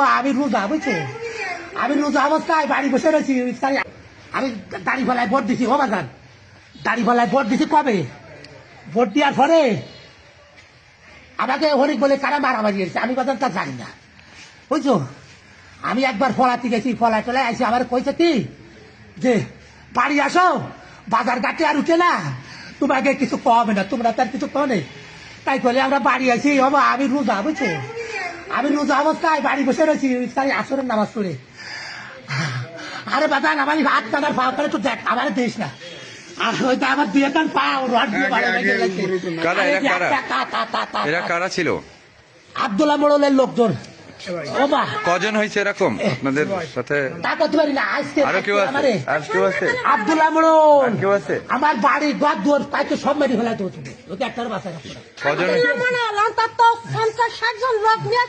আমি রোজা বুঝছে আমি রোজা অবস্থায় বাড়ি বসে রয়েছি আমি দাড়ি ভোট দিছি ও দাড়ি ভোট দিছি কবে? ভোট দেওয়ার পরে আমাকে হরিক বলে কারা মারামারি হয়েছে আমি বাজান তা জানি না। বুঝছ? আমি একবার ফলাতে গেছি ফলা টলে আইসি আমার কইছে কি? যে, বাড়ি আসো, বাজার ঘাটে আর উঠে না। তোমাকে কিছু কমে না, তোমরা তার কিছু কমে তাই বলে আমরা বাড়ি আছি আমি রোজা, বুঝছ? আমি রোজা অবস্থায় বাড়ি বসে রয়েছি ইফতারি আসরের নামাজ পড়ে। আরে বাদান আমার হাত কাদার পা করে তো দেখ আমার দেশ না। আর হয়তো আমার দুই পা রড দিয়ে বাড়ি কারা, ছিল? আব্দুল্লাহ মোড়লের লোকজন। কজন হয়েছে এরকম? আপনাদের সাথে তা করতে পারি না আজকে আরও কেউ আছে? আর কেউ আছে? আব্দুল কেউ আছে? আমার বাড়ি ঘর দুয়ার তো সব মেরে হলাই তো ওকে একটার। কজন মনে হলো অন্তত পঞ্চাশ ষাট জন লোক নিয়ে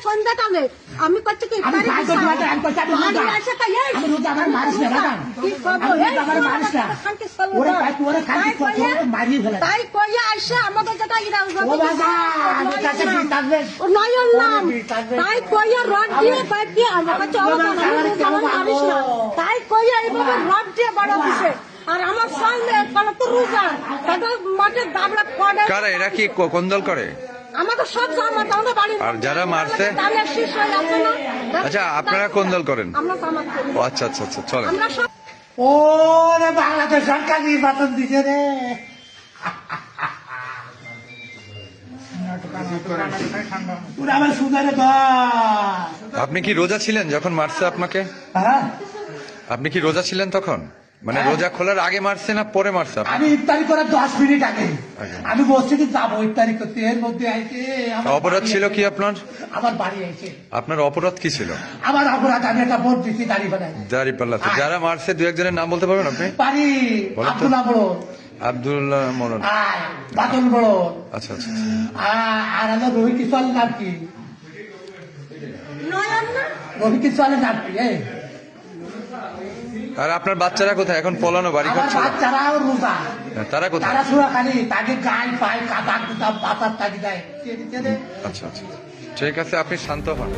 আমি করছি কি আমি ভাই করতে আমি করতে রোজা। আমি রোজা, আমার মারিস না, বাবা। কি করব? আমি রোজা, এই আমার মারিস না। ওরে ওরে মারিয়ে ফেলে। তাই কইয়া আসে আমাদের যেটা ইরা ও বাবা, আমি কাছে বিস্তার ও নয়ন নাম। তাই কইয়া রড দিয়ে আমার মারিস না। তাই কইয়া এইভাবে রড দিয়ে বড় আর আমার সামনে কালো তো রোজা তাদের মাঠে দাবড়া পড়ে কারা এরা কি ক- কোন দল করে আমাদের সব জামাত আমাদের বাড়ির আর যারা মারছে? হয়ে আচ্ছা, আপনারা কোন দল করেন? আমরা জামাত করি। ও আচ্ছা আচ্ছা আচ্ছা চলেন। আমরা সব ও রে বাংলাদেশ সরকার নির্বাচন দিছে রে। আমার আপনি কি রোজা ছিলেন যখন মারছে আপনাকে? হ্যাঁ। আপনি কি রোজা ছিলেন তখন? মানে হ্যাঁ। রোজা খোলার আগে মারছে না পরে মারছে? আমি ইফতারি করার দশ মিনিট আগে। আগে। আমি মসজিদে যাব ইফতারি করতে এর মধ্যে আইছে অপরাধ ছিল কি আপনার? আমার বাড়ি আইছে। আপনার অপরাধ কি ছিল? আমার অপরাধ আমি একটা ভোট দিচ্ছি দাঁড়িয়ে বানাই দাড়ি পাল্লাতে। যারা মারছে দু একজনের নাম বলতে পারবেন আপনি? পারি। আব্দুল্লাহ বড় আব্দুল্লাহ মরন বাদল বড় আচ্ছা আচ্ছা আ- আর আমার রোহিত চলের নাম কি? রোহিত চলের নাম কি এই? আর আপনার বাচ্চারা কোথায়? এখন পলানো বাড়ি করছে রোজা। তারা কোথায়? তারা তাকে গায়ে পায় কাদা কুদা পাতার তাকে দেয়? আচ্ছা আচ্ছা। ঠিক আছে আপনি শান্ত হন।